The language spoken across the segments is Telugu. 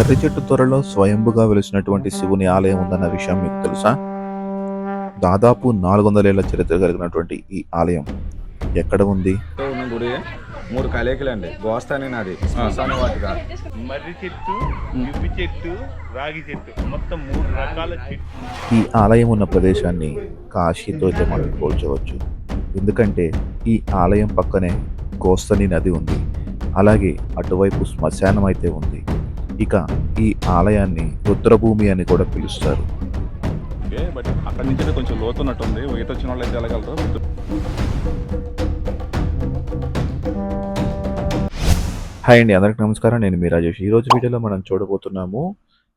మర్రి చెట్టు త్వరలో స్వయంభుగా వెలిసినటువంటి శివుని ఆలయం ఉందన్న విషయం మీకు తెలుసా? దాదాపు నాలుగు వందల ఏళ్ళ చరిత్ర కలిగినటువంటి ఈ ఆలయం ఎక్కడ ఉంది? ఉన్న గుడి మూడు కలయికలండి గోస్తానే నాది. శ్మశాన వాటిక మర్రి చెట్టు చెట్టు రాగి చెట్టు. మొత్తం మూడు రకాల చెట్టు ఈ ఆలయం ఉన్న ప్రదేశాన్ని కాశీతో అయితే మనం పోల్చవచ్చు. ఎందుకంటే ఈ ఆలయం పక్కనే గోస్తని నది ఉంది. అలాగే అటువైపు శ్మశానం అయితే ఉంది. ఇక ఈ ఆలయాన్ని రుద్రభూమి అని కూడా పిలుస్తారు. ఓకే బట్ అక్కడి నుంచి కొంచెం లోతున్నట్టుంది. ఈత వచ్చిన వాళ్ళు అయితే వెళ్ళగలరు హాయ్ అండి అందరికి నమస్కారం. నేను మీ రాజేష్. ఈ రోజు వీడియోలో మనం చూడబోతున్నాము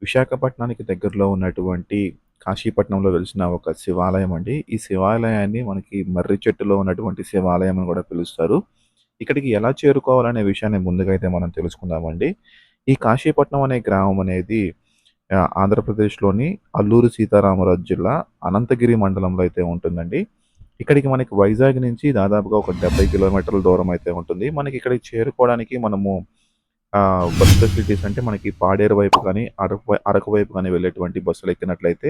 విశాఖపట్నానికి దగ్గరలో ఉన్నటువంటి కాశీపట్నంలో వెలిసిన ఒక శివాలయం అండి. ఈ శివాలయాన్ని మనకి మర్రి చెట్టులో ఉన్నటువంటి శివాలయం అని కూడా పిలుస్తారు. ఇక్కడికి ఎలా చేరుకోవాలనే విషయాన్ని ముందుగా అయితే మనం తెలుసుకుందామండి. ఈ కాశీపట్నం అనే గ్రామం అనేది ఆంధ్రప్రదేశ్లోని అల్లూరు సీతారామరాజు జిల్లా అనంతగిరి మండలంలో అయితే ఉంటుందండి. ఇక్కడికి మనకి వైజాగ్ నుంచి దాదాపుగా ఒక డెబ్బై కిలోమీటర్ల దూరం అయితే ఉంటుంది. మనకి ఇక్కడికి చేరుకోవడానికి మనము ఆ, బస్ ఫెసిలిటీస్ అంటే మనకి పాడేరు వైపు కానీ అరకు అరకు వైపు కానీ వెళ్ళేటువంటి బస్సులు ఎక్కినట్లయితే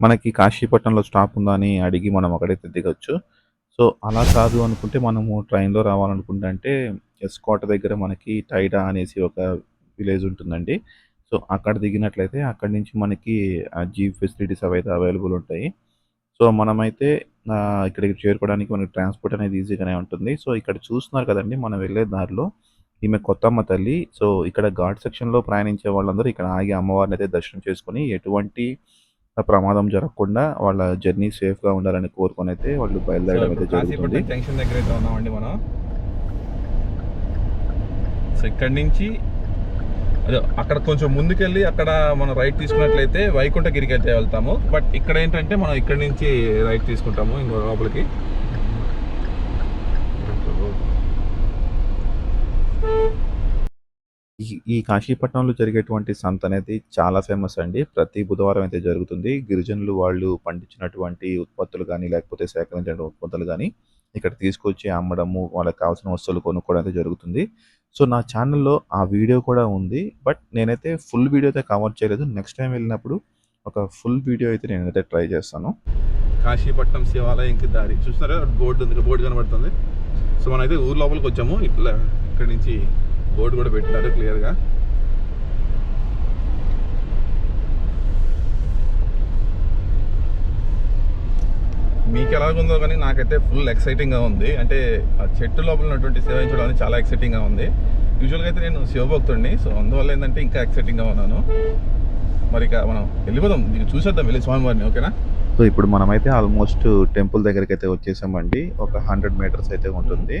మనకి కాశీపట్నంలో స్టాప్ ఉందా అని అడిగి మనం అక్కడైతే దిగొచ్చు. సో అలా కాదు అనుకుంటే మనము ట్రైన్లో రావాలనుకుంటే అంటే ఎస్కోట దగ్గర మనకి టైడా అనేసి ఒక విలేజ్ ఉంటుందండి. సో అక్కడ దిగినట్లయితే అక్కడి నుంచి మనకి జీప్ ఫెసిలిటీస్ అవి అయితే అవైలబుల్ ఉంటాయి. సో మనమైతే ఇక్కడికి చేరుకోవడానికి మనకి ట్రాన్స్పోర్ట్ అనేది ఈజీగానే ఉంటుంది. సో ఇక్కడ చూస్తున్నారు కదండి మనం వెళ్ళే దారిలో ఈమె కొత్తమ్మ తల్లి. సో ఇక్కడ ఘాట్ సెక్షన్లో ప్రయాణించే వాళ్ళందరూ ఇక్కడ ఆగి అమ్మవారిని అయితే దర్శనం చేసుకుని ఎటువంటి ప్రమాదం జరగకుండా వాళ్ళ జర్నీ సేఫ్గా ఉండాలని కోరుకొని అయితే వాళ్ళు బయలుదేరడం అయితే జరుగుతుంది. జంక్షన్ దగ్గర అయితే ఉన్నామండి మనం. సో ఇక్కడి నుంచి అదే అక్కడ కొంచెం ముందుకెళ్ళి అక్కడ మనం రైట్ తీసుకున్నట్లయితే వైకుంఠగిరికి అయితే వెళ్తాము. బట్ ఇక్కడ ఏంటంటే మనం ఇక్కడ నుంచి రైట్ తీసుకుంటాము ఇంకో లోపలికి. ఈ కాశీపట్నంలో జరిగేటువంటి సంత అనేది చాలా ఫేమస్ అండి. ప్రతి బుధవారం అయితే జరుగుతుంది. గిరిజనులు వాళ్ళు పండించినటువంటి ఉత్పత్తులు కానీ లేకపోతే సేకరించిన ఉత్పత్తులు కానీ ఇక్కడ తీసుకొచ్చి అమ్మడము వాళ్ళకి కావాల్సిన వస్తువులు కొనుక్కోవడం అయితే జరుగుతుంది. సో నా ఛానల్లో ఆ వీడియో కూడా ఉంది. బట్ నేనైతే ఫుల్ వీడియో అయితే కవర్ చేయలేదు. నెక్స్ట్ టైం వెళ్ళినప్పుడు ఒక ఫుల్ వీడియో అయితే నేనైతే ట్రై చేస్తాను. కాశీపట్నం శివాలయంకి దారి. చూస్తున్నారా? బోర్డు ఉంది. బోర్డు కనబడుతుంది. సో మనం అయితే ఊరు లోపలికి వచ్చాము. ఇట్లా ఇక్కడ నుంచి బోర్డు కూడా పెట్టినారు క్లియర్గా. మీకు ఎలాగుందో కానీ నాకైతే ఫుల్ ఎక్సైటింగ్గా ఉంది. అంటే ఆ చెట్టు లోపల ఉన్నటువంటి శివ చూడడానికి చాలా ఎక్సైటింగ్గా ఉంది. యూజువల్గా అయితే నేను శివభక్తుడిని సో అందువల్ల ఏంటంటే ఇంకా ఎక్సైటింగ్గా ఉన్నాను. మరి ఇక మనం వెళ్ళిపోదాం. దీన్ని చూసేద్దాం వెళ్ళి స్వామివారిని ఓకేనా? సో ఇప్పుడు మనమైతే ఆల్మోస్ట్ టెంపుల్ దగ్గరికి అయితే వచ్చేసామండి. ఒక హండ్రెడ్ మీటర్స్ అయితే ఉంటుంది.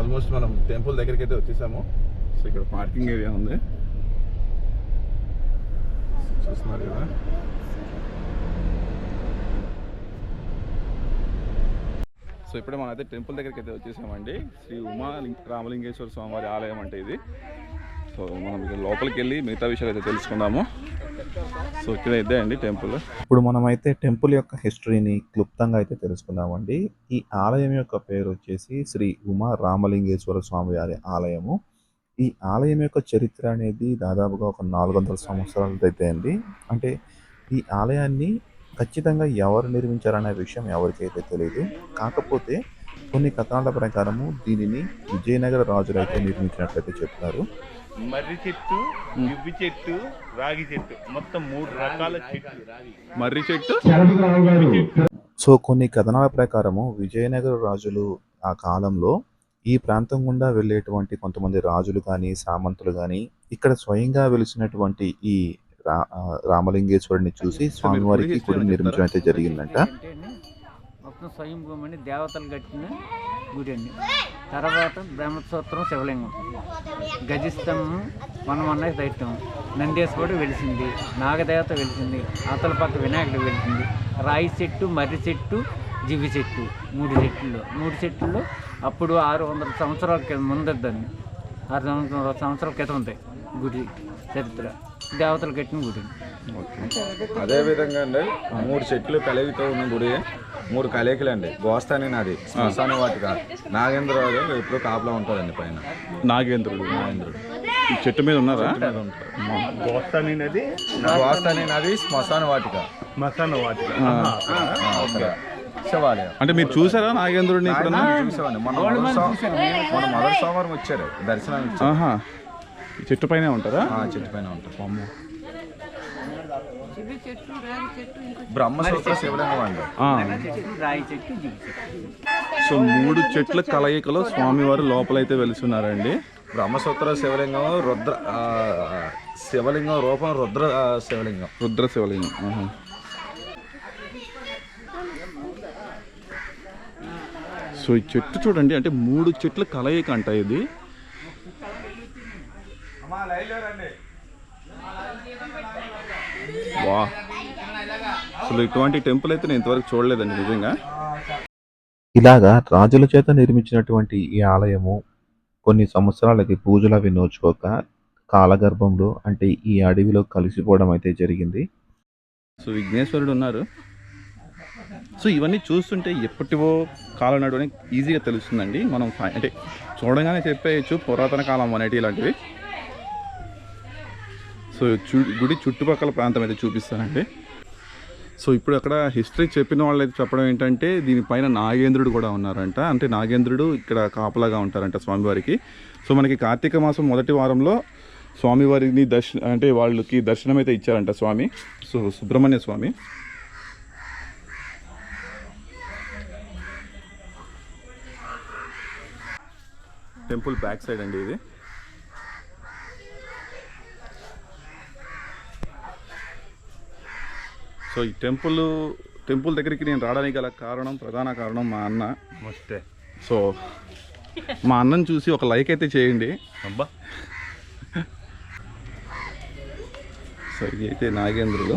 ఆల్మోస్ట్ మనం టెంపుల్ దగ్గరికి అయితే వచ్చేసాము. సో ఇక్కడ పార్కింగ్ ఏరియా ఉంది. చూస్తున్నారు కదా? సో ఇప్పుడే మనం అయితే టెంపుల్ దగ్గరికి అయితే వచ్చేసామండి. శ్రీ ఉమా రామలింగేశ్వర స్వామివారి ఆలయం అంటే ఇది. సో మనం ఇక్కడ లోపలికి వెళ్ళి మిగతా విషయాలు అయితే తెలుసుకుందాము. సో ఇక్కడ ఇదే అండి టెంపుల్. ఇప్పుడు మనమైతే టెంపుల్ యొక్క హిస్టరీని క్లుప్తంగా అయితే తెలుసుకుందామండి. ఈ ఆలయం యొక్క పేరు వచ్చేసి శ్రీ ఉమా రామలింగేశ్వర స్వామి వారి ఆలయము. ఈ ఆలయం యొక్క చరిత్ర అనేది దాదాపుగా ఒక నాలుగు వందల సంవత్సరాలది అయితే అండి. అంటే ఈ ఆలయాన్ని ఖచ్చితంగా ఎవరు నిర్మించారనే విషయం ఎవరికైతే తెలియదు కాకపోతే కొన్ని కథనాల ప్రకారము దీనిని విజయనగర రాజులు అయితే నిర్మించినట్లయితే చెప్తారు. మర్రి చెట్టు ఇవ్వి చెట్టు రాగి చెట్టు. మొత్తం మూడు రకాల చెట్లు. మర్రి చెట్టు? సో కొన్ని కథనాల ప్రకారము విజయనగర రాజులు ఆ కాలంలో ఈ ప్రాంతం గుండా వెళ్ళేటువంటి కొంతమంది రాజులు కానీ సామంతులు కానీ ఇక్కడ స్వయంగా వెలిసినటువంటి ఈ రా రామలింగేశ్వరుని చూసి స్వామివారికి గుడి నిర్మించడం అయితే జరిగిందంట. అంటే అండి, మొత్తం స్వయంభూమి అని దేవతలు కట్టిన గుడి అండి తర్వాత బ్రహ్మసూత్రం శివలింగం. గజిస్తంభం మనమన్న దైత్యం. నందేశ్వరుడు వెలిసింది. నాగదేవత వెలిసింది. అవతల పక్క వినాయకుడు వెలిసింది. రాయి చెట్టు మర్రి చెట్టు జివి చెట్టు. మూడు చెట్లు మూడు చెట్లు అప్పుడు ఆరు వందల సంవత్సరాల క్రితం ముందద్దండి ఆరు వందల సంవత్సరాల క్రితం ఉంది గుడి చరిత్ర. దేవతలు కట్టిన గుడి. అదే విధంగా అండి మూడు చెట్లు కలయితో ఉన్న గుడి మూడు కలయికలండి గోస్తానే నాది శ్మశాన వాటిక. నాగేంద్రరావు ఎప్పుడు కాపలా ఉంటాడండి పైన. నాగేంద్రుడు నాగేంద్రుడు. ఈ చెట్టు మీద ఉన్నారా? మీద ఉంటారు. గోస్తాని నది గోస్తాని నది శ్మశాన వాటిక. మసాన వాటి ఆ, అక్కడ. శివాలయం. అంటే మీరు చూసారా నాగేంద్రుడిని చూసామండి. మన మన మొదటి సోమవారం వచ్చారు. దర్శనానికి చెట్టు పైనే ఉంటారా? ఆ, చెట్టు పైన ఉంటారు బ్రహ్మసూత్ర సో మూడు చెట్ల కలయికలో స్వామివారు లోపలైతే వెలుస్తున్నారండి బ్రహ్మసూత్ర శివలింగం రుద్ర ఆ, శివలింగం రూపం రుద్ర శివలింగం. రుద్ర శివలింగం. సో ఈ చెట్టు చూడండి అంటే మూడు చెట్ల కలయిక అంట ఇది. వా. అసలు ఇటువంటి టెంపుల్ అయితే నేను ఇంతవరకు చూడలేదండి నిజంగా. ఇలాగా రాజుల చేత నిర్మించినటువంటి ఈ ఆలయము కొన్ని సంవత్సరాలకి పూజలు అవి నోచుకోక కాలగర్భంలో అంటే ఈ అడవిలో కలిసిపోవడం అయితే జరిగింది. సో విఘ్నేశ్వరుడు ఉన్నారు. సో ఇవన్నీ చూస్తుంటే ఎప్పటివో కాలం నాడు అని ఈజీగా తెలుస్తుందండి. మనం అంటే చూడగానే చెప్పేయచ్చు పురాతన కాలం అనేటి ఇలాంటివి. సో గుడి చుట్టుపక్కల ప్రాంతం అయితే చూపిస్తానండి. సో ఇప్పుడు అక్కడ హిస్టరీ చెప్పిన వాళ్ళు అయితే చెప్పడం ఏంటంటే దీనిపైన నాగేంద్రుడు కూడా ఉన్నారంట. అంటే నాగేంద్రుడు ఇక్కడ కాపలాగా ఉంటారంట స్వామివారికి. సో మనకి కార్తీక మాసం మొదటి వారంలో స్వామివారిని దర్శన అంటే వాళ్ళకి దర్శనం అయితే ఇచ్చారంట Swami. So Subrahmanya Swami. Temple back side అండి ఇది. సో ఈ టెంపుల్ టెంపుల్ దగ్గరికి నేను రావడానికి గల కారణం ప్రధాన కారణం మా అన్న. మస్తే సో మా అన్నను చూసి ఒక లైక్ అయితే చేయండి. అబ్బా. సో ఇది అయితే నాగేంద్రుడు.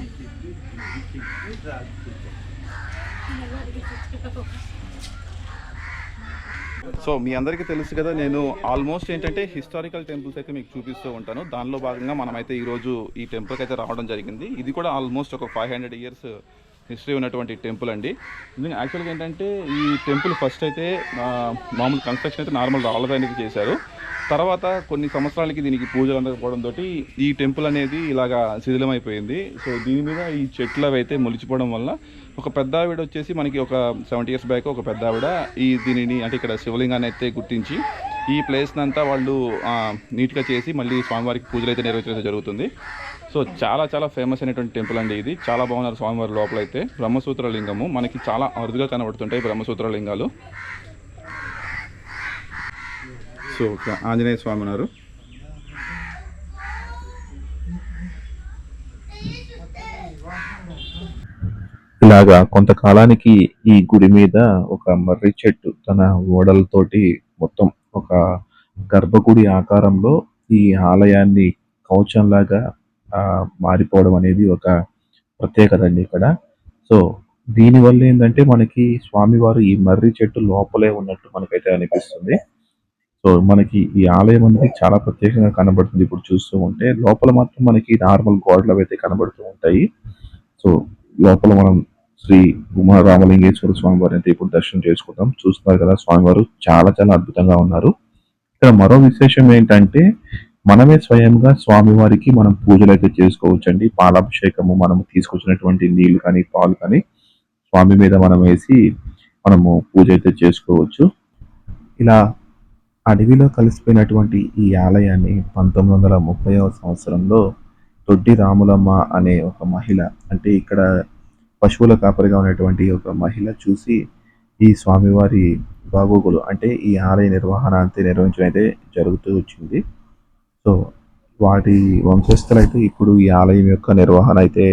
సో మీ అందరికీ తెలుసు కదా నేను ఆల్మోస్ట్ ఏంటంటే హిస్టారికల్ టెంపుల్స్ అయితే మీకు చూపిస్తూ ఉంటాను. దానిలో భాగంగా మనమైతే ఈరోజు ఈ టెంపుల్కి అయితే రావడం జరిగింది. ఇది కూడా ఆల్మోస్ట్ ఒక ఫైవ్ హండ్రెడ్ ఇయర్స్ హిస్టరీ ఉన్నటువంటి టెంపుల్ అండి. యాక్చువల్గా ఏంటంటే ఈ టెంపుల్ ఫస్ట్ అయితే మామూలు కన్స్ట్రక్షన్ అయితే నార్మల్ రాళ్ళతో చేశారు. తర్వాత కొన్ని సంవత్సరాలకి దీనికి పూజలు అందకపోవడంతో ఈ టెంపుల్ అనేది ఇలాగా శిథిలమైపోయింది. సో దీని మీద ఈ చెట్లు అవి అయితే మొలిచిపోవడం వల్ల ఒక పెద్ద ఆవిడ వచ్చేసి మనకి ఒక సెవెంటీ ఇయర్స్ బ్యాక్ ఒక పెద్ద ఆవిడ ఈ దీనిని అంటే ఇక్కడ శివలింగాన్ని అయితే గుర్తించి ఈ ప్లేస్ని అంతా వాళ్ళు నీట్గా చేసి మళ్ళీ స్వామివారికి పూజలు అయితే నెరవేర్చడం జరుగుతుంది. సో చాలా చాలా ఫేమస్ అయినటువంటి టెంపుల్ అండి ఇది. చాలా బాగున్నారు స్వామివారి లోపల అయితే బ్రహ్మసూత్ర లింగము మనకి చాలా అరుదుగా కనబడుతుంటాయి బ్రహ్మసూత్ర లింగాలు సో ఆంజనేయ స్వామి ఉన్నారు. ఇలాగా కొంతకాలానికి ఈ గుడి మీద ఒక మర్రి చెట్టు తన ఓడలతోటి మొత్తం ఒక గర్భగుడి ఆకారంలో ఈ ఆలయాన్ని కవచంలాగా ఆ, మారిపోవడం అనేది ఒక ప్రత్యేకత అండి ఇక్కడ. సో దీనివల్ల ఏంటంటే మనకి స్వామివారు ఈ మర్రి చెట్టు లోపలే ఉన్నట్టు మనకైతే అనిపిస్తుంది. సో మనకి ఈ ఆలయం అనేది చాలా ప్రత్యేకంగా కనబడుతుంది. ఇప్పుడు చూస్తూ ఉంటే లోపల మాత్రం మనకి నార్మల్ గోడలు అయితే కనబడుతూ ఉంటాయి. సో లోపల మనం శ్రీ ఉమా రామలింగేశ్వర స్వామి వారిని అయితే ఇప్పుడు దర్శనం చేసుకుంటాం చూస్తున్నారు కదా స్వామివారు చాలా చాలా అద్భుతంగా ఉన్నారు. ఇక్కడ మరో విశేషం ఏంటంటే మనమే స్వయంగా స్వామివారికి మనం పూజలు అయితే చేసుకోవచ్చండి. పాలాభిషేకము మనము తీసుకొచ్చినటువంటి నీళ్ళు కానీ పాలు కానీ స్వామి మీద మనం వేసి మనము పూజ అయితే చేసుకోవచ్చు. ఇలా అడవిలో కలిసిపోయినటువంటి ఈ ఆలయాన్ని పంతొమ్మిది వందల ముప్పైవ సంవత్సరంలో తొడ్డి రాములమ్మ అనే ఒక మహిళ అంటే ఇక్కడ పశువుల కాపరిగా ఉన్నటువంటి ఒక మహిళ చూసి ఈ స్వామివారి బాగోగులు అంటే ఈ ఆలయ నిర్వహణ అంతే నిర్వహించడం అయితే జరుగుతూ వచ్చింది. సో వాటి వంశస్థులు అయితే ఇప్పుడు ఈ ఆలయం యొక్క నిర్వహణ అయితే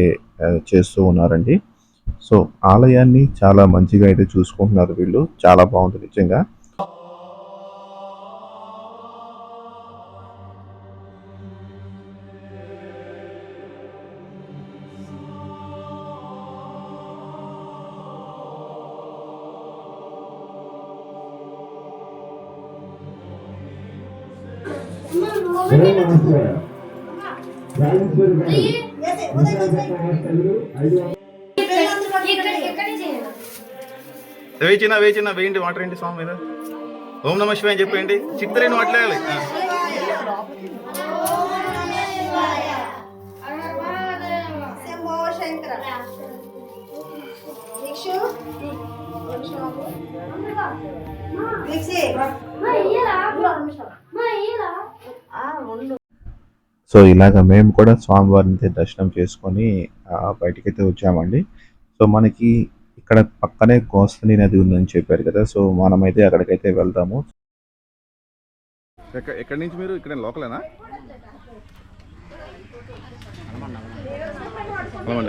చేస్తూ ఉన్నారండి. సో ఆలయాన్ని చాలా మంచిగా అయితే చూసుకుంటున్నారు వీళ్ళు చాలా బాగుంది నిజంగా. వేచిన వేచిన వేయండి వాటర్ ఏంటి స్వామి మీద? ఓం నమ శివాయని చెప్పేయండి. చిత్తరేణి మాట్లాడాలి సో ఇలాగ మేము కూడా స్వామివారిని అయితే దర్శనం చేసుకొని బయటకైతే వచ్చామండి. సో మనకి ఇక్కడ పక్కనే కోస్తని నది ఉందని చెప్పారు కదా సో మనమైతే అక్కడికైతే వెళ్దాము. ఎక్కడి నుంచి మీరు? ఇక్కడ లోకలేనా?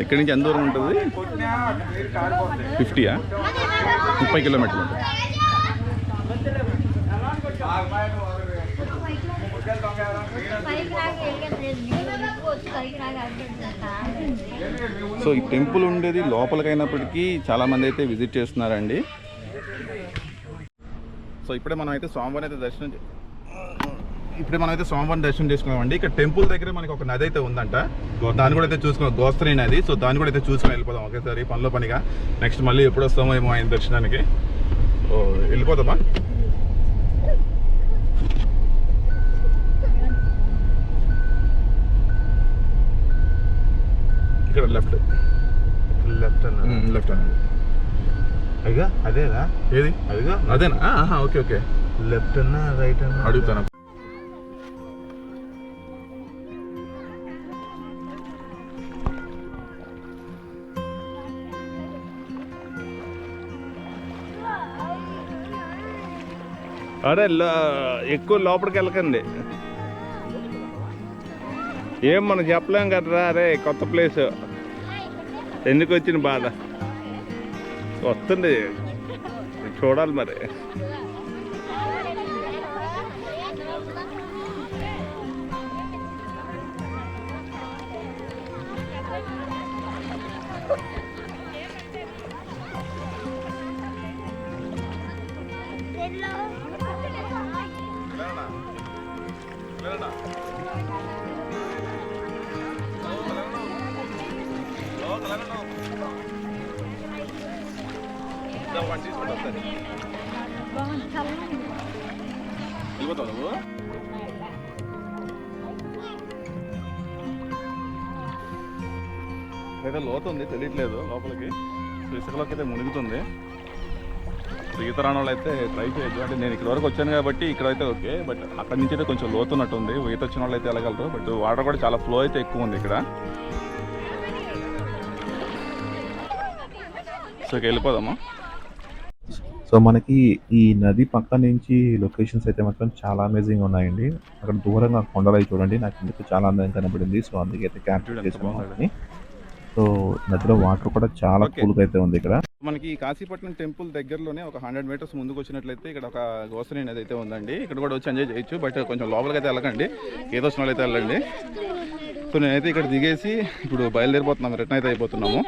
ఇక్కడి నుంచి ఎంత దూరం ఉంటుంది? ఫిఫ్టీయా? ముప్పై కిలోమీటర్లు ఉంటుంది. సో ఈ టెంపుల్ ఉండేది లోపలికైనప్పటికీ చాలా మంది అయితే విజిట్ చేస్తున్నారండి. సో ఇప్పుడే మనం అయితే స్వామివారిని అయితే దర్శనం ఇప్పుడే మనం అయితే స్వామివారిని దర్శనం చేసుకున్నామండి. ఇక్కడ టెంపుల్ దగ్గర మనకి ఒక నది అయితే ఉందంట. దాన్ని కూడా అయితే చూసుకున్నాం గోస్త్రి నది. సో దాన్ని కూడా అయితే చూసుకుని వెళ్ళిపోదాం ఒకేసారి పనిలో పనిగా. నెక్స్ట్ మళ్ళీ ఎప్పుడు వస్తామో ఏమో ఆయన దర్శనానికి. వెళ్ళిపోతామా ఇక్కడ లెఫ్ట్ లెఫ్ట్ అన్న లెఫ్ట్ అన్నది అదిగా అదేనా? ఏది? అదిగా. అదేనా? Okay okay. లెఫ్ట్ అన్న రైట్ అన్న? అడుగుతాను. అరే లో- ఎక్కువ లోపలికి వెళ్ళకండి. ఏం మనం చెప్పలేం కదరా అరే కొత్త ప్లేస్ ఎందుకు వచ్చిన బాధ వస్తుంది చూడాలి మరి వెళ్ళిపోతావు నువ్వు అయితే లోతు ఉంది తెలియట్లేదు లోపలికి. సో ఇసుకలోకి అయితే మునుగుతుంది. ఈత రాని వాళ్ళు అయితే ట్రై చేయొచ్చు అంటే నేను ఇక్కడ వరకు వచ్చాను కాబట్టి ఇక్కడ అయితే ఓకే బట్ అక్కడి నుంచి అయితే కొంచెం లోతు ఉన్నట్టుంది ఈత వచ్చిన వాళ్ళు అయితే వెళ్ళగలరు బట్ వాటర్ కూడా చాలా ఫ్లో అయితే ఎక్కువ ఉంది ఇక్కడ. సో వెళ్ళిపోదామా? సో మనకి ఈ నది పక్క నుంచి లొకేషన్స్ అయితే మాత్రం చాలా అమేజింగ్ ఉన్నాయండి. అక్కడ దూరంగా కొండలు చూడండి నాకు ఎందుకు చాలా అందంగా కనబడింది. సో అందుకే అయితే క్యాప్చర్ చూడు ఎంత చేసుకున్నాం బాగుందో. వాటిని. సో నదిలో వాటర్ కూడా చాలా. కూల్గా అయితే ఉంది ఇక్కడ. మనకి కాశీపట్నం టెంపుల్ దగ్గరలోనే ఒక హండ్రెడ్ మీటర్స్ ముందుకు వచ్చినట్లయితే ఇక్కడ ఒక గోసరి అనేది అయితే ఉందండి. ఇక్కడ కూడా వచ్చి ఎంజాయ్ చేయొచ్చు బట్ కొంచెం లోపలికి అయితే వెళ్ళకండి. ఏదో వచ్చిన అయితే వెళ్ళండి. సో నేనైతే ఇక్కడ దిగేసి ఇప్పుడు బయలుదేరిపోతున్నాము రిటర్న్ అయితే అయిపోతున్నాము.